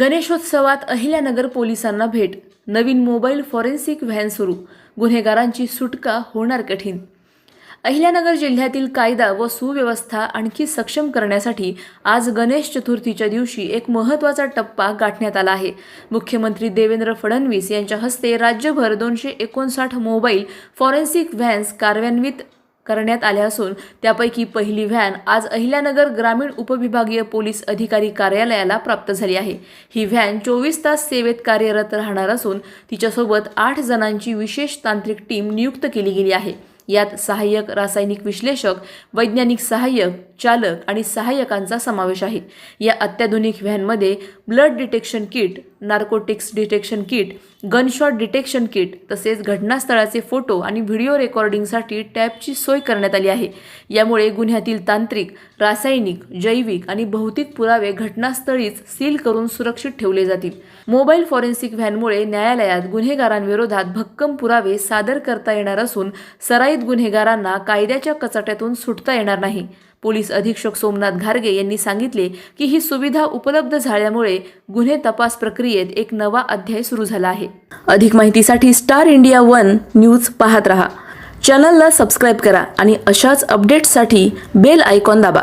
गणेशोत्सवात अहिल्यानगर पोलिसांना भेट. नवीन मोबाईल फॉरेन्सिक व्हॅन सुरू. गुन्हेगारांची सुटका होणार कठीण. अहिल्यानगर जिल्ह्यातील कायदा व सुव्यवस्था आणखी सक्षम करण्यासाठी आज गणेश चतुर्थीच्या दिवशी एक महत्त्वाचा टप्पा गाठण्यात आला आहे. मुख्यमंत्री देवेंद्र फडणवीस यांच्या हस्ते राज्यभर दोनशे एकोणसाठ मोबाईल फॉरेन्सिक व्हॅन्स कार्यान्वित करण्यात आल्या असून त्यापैकी पहिली व्हॅन आज अहिल्यानगर ग्रामीण उपविभागीय पोलीस अधिकारी कार्यालयाला प्राप्त झाली आहे. ही व्हॅन चोवीस तास सेवेत कार्यरत राहणार असून तिच्यासोबत आठ जणांची विशेष तांत्रिक टीम नियुक्त केली गेली आहे. यात सहाय्यक रासायनिक विश्लेषक वैज्ञानिक सहाय्यक चालक आणि सहाय्यकांचा समावेश आहे. या अत्याधुनिक व्हॅनमध्ये blood detection kit narcotics detection kit gunshot detection kit तसेच घटनास्थळाचे फोटो आणि व्हिडिओ रेकॉर्डिंगसाठी टॅबची सोय करण्यात आली आहे. यामुळे गुन्ह्यातील तांत्रिक रासायनिक जैविक आणि भौतिक पुरावे घटनास्थळीच सील करून सुरक्षित ठेवले जातील. मोबाईल फॉरेन्सिक व्हॅनमुळे न्यायालयात गुन्हेगारांविरोधात भक्कम पुरावे सादर करता येणार असून सराईत गुन्हेगारांना कायद्याच्या कचाट्यातून सुटता येणार नाही. पोलीस अधीक्षक सोमनाथ घारगे यांनी सांगितले की ही सुविधा उपलब्ध झाल्यामुळे गुन्हे तपास प्रक्रियेत एक नवा अध्याय सुरू झाला आहे. अधिक माहितीसाठी स्टार इंडिया वन न्यूज पाहत रहा. चॅनलला सबस्क्राईब करा आणि अशाच अपडेट्ससाठी बेल आयकॉन दाबा.